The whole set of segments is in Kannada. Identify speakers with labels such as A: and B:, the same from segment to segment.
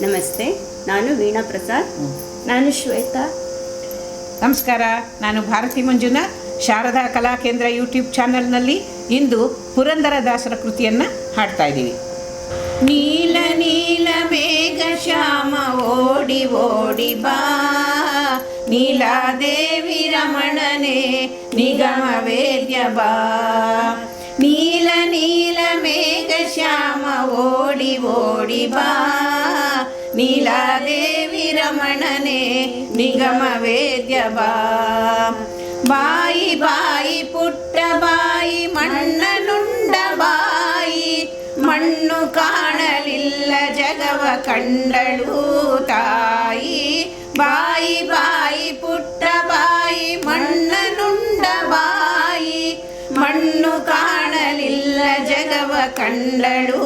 A: ನಮಸ್ತೆ ನಾನು ವೀಣಾ ಪ್ರಸಾದ್.
B: ನಾನು ಶ್ವೇತಾ.
C: ನಮಸ್ಕಾರ ನಾನು ಭಾರತಿ ಮಂಜುನಾಥ್ ಶಾರದಾ ಕಲಾ ಕೇಂದ್ರ ಯೂಟ್ಯೂಬ್ ಚಾನಲ್ನಲ್ಲಿ ಇಂದು ಪುರಂದರದಾಸರ ಕೃತಿಯನ್ನು ಹಾಡ್ತಾ ಇದ್ದೀವಿ. ನೀಲ ನೀಲ ಮೇಘ ಶ್ಯಾಮ ಓಡಿ ಓಡಿ ಬಾ. ನೀಲಾದೇವಿ ರಮಣನೆ ನಿಗಮ ವೇದ್ಯ ಬಾ. ನೀಲ ನೀಲ ಮೇಘ ಶ್ಯಾಮ ಓಡಿ ಓಡಿ ಬಾ. ನೀಲಾದೇವಿ ರಮಣನೆ, ನಿಗಮ ವೇದ್ಯ ಬಾಯಿ ಬಾಯಿ ಪುಟ್ಟ ಬಾಯಿ ಮಣ್ಣನುಂಡ ಬಾಯಿ, ಮಣ್ಣು ಕಾಣಲಿಲ್ಲ ಜಗವ ಕಂಡಳು ತಾಯಿ. ಬಾಯಿ ಬಾಯಿ ಪುಟ್ಟ ಬಾಯಿ ಮಣ್ಣನುಂಡ ಬಾಯಿ, ಮಣ್ಣು ಕಾಣಲಿಲ್ಲ ಜಗವ ಕಂಡಳು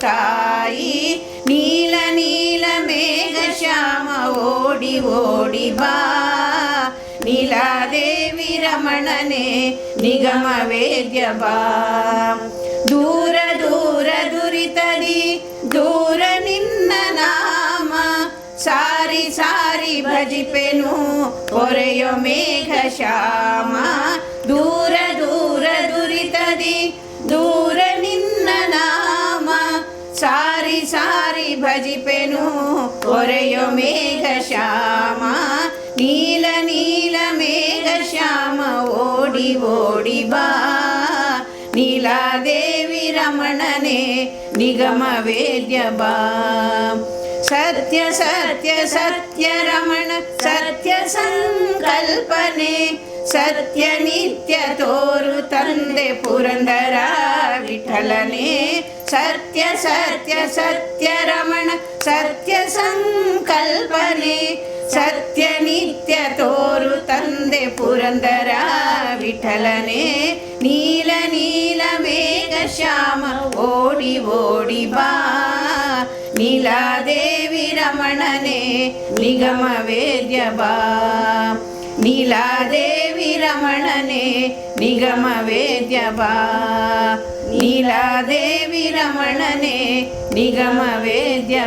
C: ತಾಯಿ. ನೀಲ ಮೇಘ ಶ್ಯಾಮ ಓಡಿ ಓಡಿ ಬಾ. ನೀಲಾದೇವಿ ರಮಣನೆ, ನಿಗಮ ವೇದ್ಯ ಬಾ. ದೂರ ದೂರ ದುರಿತದಿ, ದೂರ ನಿನ್ನ ನಾಮ. ಸಾರಿ ಸಾರಿ ಭಜಿಪೆನು ಪೊರೆಯೋ ಮೇಘ ಶ್ಯಾಮ. ಸಾರಿ ಸಾರಿ ಭಜಿಪೆನು ಪೊರೆಯೋ ಮೇಘ ಶ್ಯಾಮ ನೀಲ ನೀಲ ಮೇಘ ಶ್ಯಾಮ ಓಡಿ ಓಡಿ ಬಾ ನೀಲಾದೇವಿ ರಮಣನೆ ನಿಗಮ ವೇದ್ಯ ಬಾ ಸತ್ಯ ಸತ್ಯ ಸತ್ಯ ರಮಣ ಸತ್ಯ ಸಂಕಲ್ಪನೆ ಸತ್ಯ ನಿತ್ಯ ತೋರು ತಂದೆ ಪುರಂದರ विठ्ठलने सत्य सत्य सत्यरमण सत्यसङ्कल्पने सत्यनित्यतोरु तन्दे पुरन्दरा विठ्ठलने नील नीलमेघश्याम ओडि ओडि बा नीलादेवि रमणने निगमवेद्य बा नीलादेवि रमणने निगमवेद्य बा ನೀಲಾದೇವಿ ರಮಣನೆ ನಿಗಮ ವೇದ್ಯ